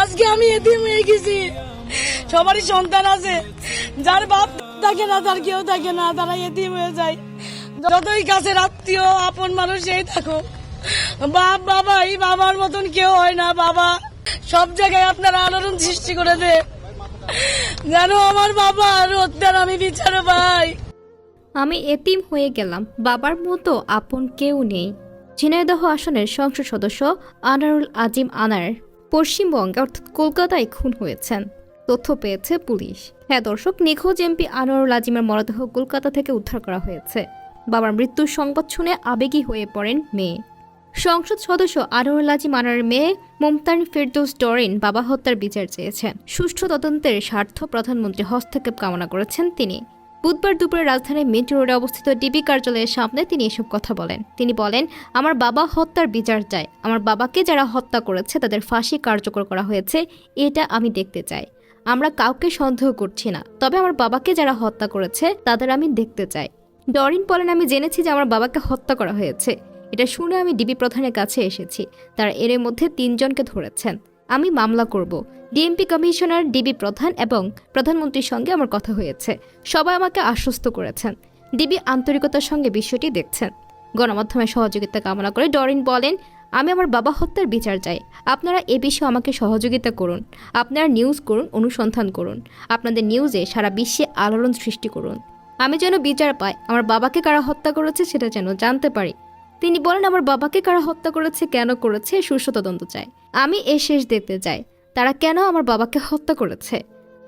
আজকে আমি এতিম হয়ে গেছি। সবারই সন্তান আছে। যার বাপ থাকে না তার কেউ থাকে না তারা এতিম হয়ে যায়। যতই কাছের আত্মীয়, আপন মানুষ সেই থাকো বাপ, বাবা, এই বাবার মতন কেউ হয় না, বাবা। সব জায়গায় আপনারা আলোড়ন সৃষ্টি করে দে যেন আমার বাবা হত্যার আমি বিচার পাই। আমি এতিম হয়ে গেলাম। বাবার মতো আপন কেউ নেই। ঝিনাইদহ আসনের সংসদ সদস্য আনারুল আজিম আনার। পশ্চিমবঙ্গে, অর্থাৎ কলকাতায় খুন হয়েছেন। তথ্য পেয়েছে পুলিশ। হ্যাঁ দর্শক, নিখোঁজ এমপি আনোয়ারুল আজিমের মরদেহ কলকাতা থেকে উদ্ধার করা হয়েছে। বাবার মৃত্যুর সংবাদ শুনে আবেগী হয়ে পড়েন মেয়ে। সংসদ সদস্য আনোয়ারুল আজিম আনারের মেয়ে মুমতান ফেরদৌস ডরেন বাবা হত্যার বিচার চেয়েছেন। সুষ্ঠু তদন্তের স্বার্থ প্রধানমন্ত্রী হস্তক্ষেপ কামনা করেছেন তিনি। বুধবার দুপুরে রাজধানীর মিন্টু রোডে অবস্থিত ডিবি কার্যালয়ের সামনে তিনি এসব কথা বলেন। তিনি বলেন, আমার বাবা হত্যার বিচার চাই আমার বাবাকে যারা হত্যা করেছে, তাদের ফাঁসি কার্যকর করা হয়েছে, এটা আমি দেখতে চাই। আমরা কাউকে সন্দেহ করছি না। তবে আমার বাবাকে যারা হত্যা করেছে, তাদের আমি দেখতে চাই। ডরিন বলেন, আমি জেনেছি যে আমার বাবাকে হত্যা করা হয়েছে। এটা শুনে আমি ডিবি প্রধানের কাছে এসেছি। তারা এর মধ্যে তিনজনকে ধরেছেন। আমি মামলা করব। ডিএমপি কমিশনার ডিবি প্রধান এবং প্রধানমন্ত্রীর সঙ্গে আমার কথা হয়েছে। সবাই আমাকে আশ্বস্ত করেছেন। ডিবি আন্তরিকতার সঙ্গে বিষয়টি দেখছেন। গণমাধ্যমের সহযোগিতা কামনা করে ডরিন বলেন, আমি আমার বাবা হত্যার বিচার চাই। আপনারা এ বিষয়ে আমাকে সহযোগিতা করুন। আপনারা নিউজ করুন, অনুসন্ধান করুন। আপনাদের নিউজে সারা বিশ্বে আলোড়ন সৃষ্টি করুন। আমি যেন বিচার পাই, আমার বাবাকে কারা হত্যা করেছে সেটা যেন জানতে পারি। তিনি বলেন, আমার বাবাকে কারা হত্যা করেছে, কেন করেছে সুস্থ তদন্ত চাই। আমি এ শেষ দেখতে চাই। তারা কেন আমার বাবাকে হত্যা করেছে?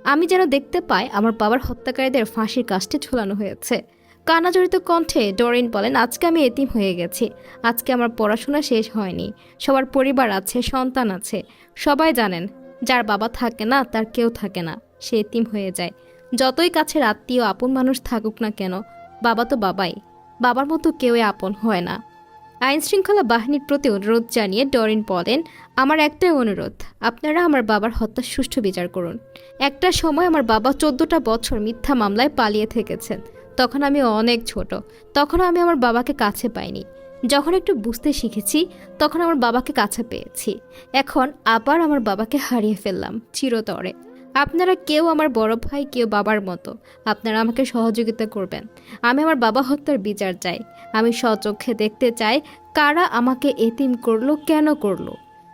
আমি যেন দেখতে পাই আমার বাবার হত্যাকারীদের ফাঁসির কাজটি ঝুলানো হয়েছে। কানাজড়িত কণ্ঠে ডরিন বলেন, আজকে আমি এতিম হয়ে গেছি। আজকে আমার পড়াশোনা শেষ হয়নি। সবার পরিবার আছে, সন্তান আছে। সবাই জানেন, যার বাবা থাকে না, তার কেউ থাকে না। সে এতিম হয়ে যায়। যতই কাছের আত্মীয়, আপন মানুষ থাকুক না কেন, বাবা তো বাবাই। বাবার মতো কেউই আপন হয় না। আইন শৃঙ্খলা বাহিনীর প্রতি অনুরোধ জানিয়ে ডরিন বলেন, আমার একটাই অনুরোধ, আপনারা আমার বাবার হত্যার সুষ্ঠু বিচার করুন। একটা সময় আমার বাবা চোদ্দটা বছর মিথ্যা মামলায় পালিয়ে থেকেছেন। তখন আমি অনেক ছোট, তখন আমি আমার বাবাকে কাছে পাইনি। যখন একটু বুঝতে শিখেছি, তখন আমার বাবাকে কাছে পেয়েছি। এখন আবার আমার বাবাকে হারিয়ে ফেললাম, চিরতরে। আপনারা কেউ আমার বড় ভাই, কেউ বাবার মতো। আপনারা আমাকে সহযোগিতা করবেন। আমি আমার বাবা হত্যার বিচার চাই। আমি স্বচক্ষে দেখতে চাই কারা আমাকে এতিম করল, কেন করল।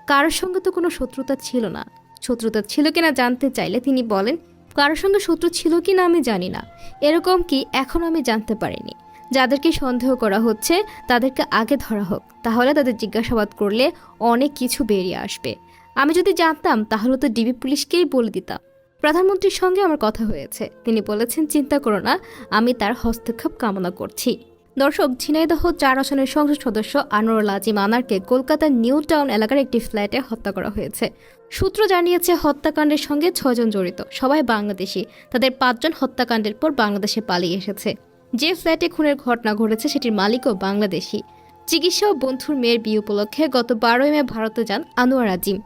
কারোর সঙ্গে তো কোনো শত্রুতা ছিল না। শত্রুতা ছিল কিনা জানতে চাইলে তিনি বলেন, কারোর সঙ্গে শত্রু ছিল কি না আমি জানি না। এরকম কি এখন আমি জানতে পারিনি। যাদেরকে সন্দেহ করা হচ্ছে, তাদেরকে আগে ধরা হোক। তাহলে তাদের জিজ্ঞাসাবাদ করলে অনেক কিছু বেরিয়ে আসবে। আমি যদি জানতাম, তাহলে তো ডিবি পুলিশকেই বলে দিতাম। প্রধানমন্ত্রীর সঙ্গে আমার কথা হয়েছে। তিনি বলেছেন, চিন্তা করো না, আমি তার হস্তক্ষেপ কামনা করছি। দর্শক, ঝিনাইদহ চার আসনের সংসদ সদস্য আনোয়ারুল আজিম আনারকে কলকাতার নিউ টাউন এলাকার একটি ফ্ল্যাটে হত্যা করা হয়েছে। সূত্র জানিয়েছে, হত্যাকাণ্ডের সঙ্গে ছয়জন জড়িত, সবাই বাংলাদেশি। তাদের পাঁচজন হত্যাকাণ্ডের পর বাংলাদেশে পালিয়ে এসেছে। যে ফ্ল্যাটে খুনের ঘটনা ঘটেছে, সেটির মালিকও বাংলাদেশি। চিকিৎসা ও বন্ধুর মেয়ের বিয়ে উপলক্ষে গত বারোই মে ভারতে যান আনোয়ার আজিম।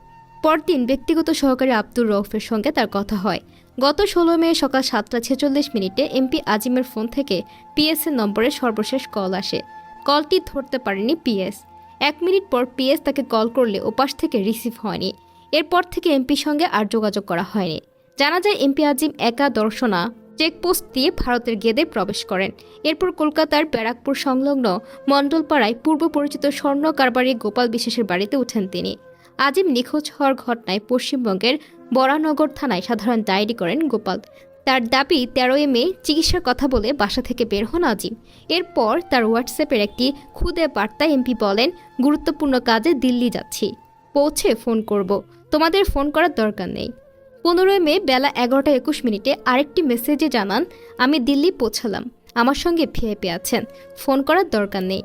পরদিন ব্যক্তিগত সহকারী আব্দুর রৌফের সঙ্গে তার কথা হয়। গত ষোলো মে সকাল সাতটা ছেচল্লিশ মিনিটে এমপি আজিমের ফোন থেকে পিএসএর নম্বরে সর্বশেষ কল আসে। কলটি ধরতে পারেনি পিএস। এক মিনিট পর পিএস তাকে কল করলে ওপাশ থেকে রিসিভ হয়নি। এরপর থেকে এমপির সঙ্গে আর যোগাযোগ করা হয়নি। জানা যায় এমপি আজিম একা দর্শনা চেকপোস্ট দিয়ে ভারতের গেদে প্রবেশ করেন। এরপর কলকাতার ব্যারাকপুর সংলগ্ন মণ্ডলপাড়ায় পূর্ব পরিচিত স্বর্ণ কারবারি গোপাল বিশেষের বাড়িতে উঠেন তিনি। আজিম নিখোঁজ হওয়ার ঘটনায় পশ্চিমবঙ্গের বরানগর থানায় সাধারণ ডায়েরি করেন গোপাল। তার দাবি, তেরোই মে চিকিৎসার কথা বলে বাসা থেকে বের হন আজিম। এরপর তার হোয়াটসঅ্যাপের একটি খুদে বার্তায় এমপি বলেন, গুরুত্বপূর্ণ কাজে দিল্লি যাচ্ছি। পৌঁছে ফোন করব। তোমাদের ফোন করার দরকার নেই। পনেরোই মে বেলা এগারোটা একুশ মিনিটে আরেকটি মেসেজে জানান, আমি দিল্লি পৌঁছালাম। আমার সঙ্গে ভিআইপি আছেন। ফোন করার দরকার নেই।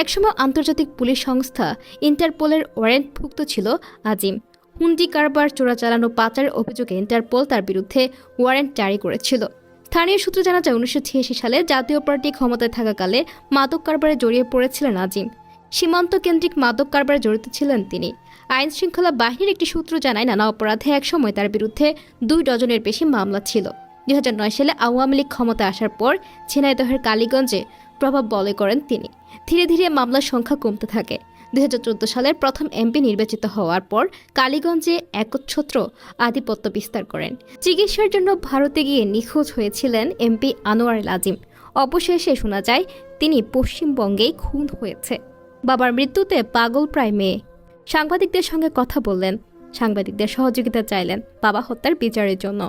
একসময় আন্তর্জাতিক পুলিশ সংস্থা ইন্টারপোলের ওয়ারেন্টভুক্ত ছিল আজিম। হুন্ডি কারবার চোরাচালানো পাচারের অভিযোগে ইন্টারপোল তার বিরুদ্ধে ওয়ারেন্ট জারি করেছিল। স্থানীয় সূত্রে জানা যায়, উনিশশো ছিয়াশি সালে জাতীয় পার্টি ক্ষমতায় থাকাকালে মাদক কারবারে জড়িয়ে পড়েছিলেন আজিম। সীমান্ত কেন্দ্রিক মাদক কারবারে জড়িত ছিলেন তিনি। আইন শৃঙ্খলা বাহিনীর একটি সূত্র জানায়, নানা অপরাধে একসময় তার বিরুদ্ধে দুই ডজনের বেশি মামলা ছিল। দুই হাজার নয় সালে আওয়ামী লীগ ক্ষমতায় আসার পর ঝিনাইদহের কালীগঞ্জে প্রভাব বলে করেন তিনি। ধীরে ধীরে মামলার সংখ্যা কমতে থাকে। দুই হাজার চোদ্দ সালের প্রথম এমপি নির্বাচিত হওয়ার পর কালীগঞ্জে একচ্ছত্র আধিপত্য বিস্তার করেন। চিকিৎসার জন্য ভারতে গিয়ে নিখোঁজ হয়েছিলেন এমপি আনোয়ার আজিম। অবশেষে শোনা যায়, তিনি পশ্চিমবঙ্গেই খুন হয়েছে। বাবার মৃত্যুতে পাগল প্রায় মেয়ে। সাংবাদিকদের সঙ্গে কথা বললেন। সাংবাদিকদের সহযোগিতা চাইলেন বাবা হত্যার বিচারের জন্য।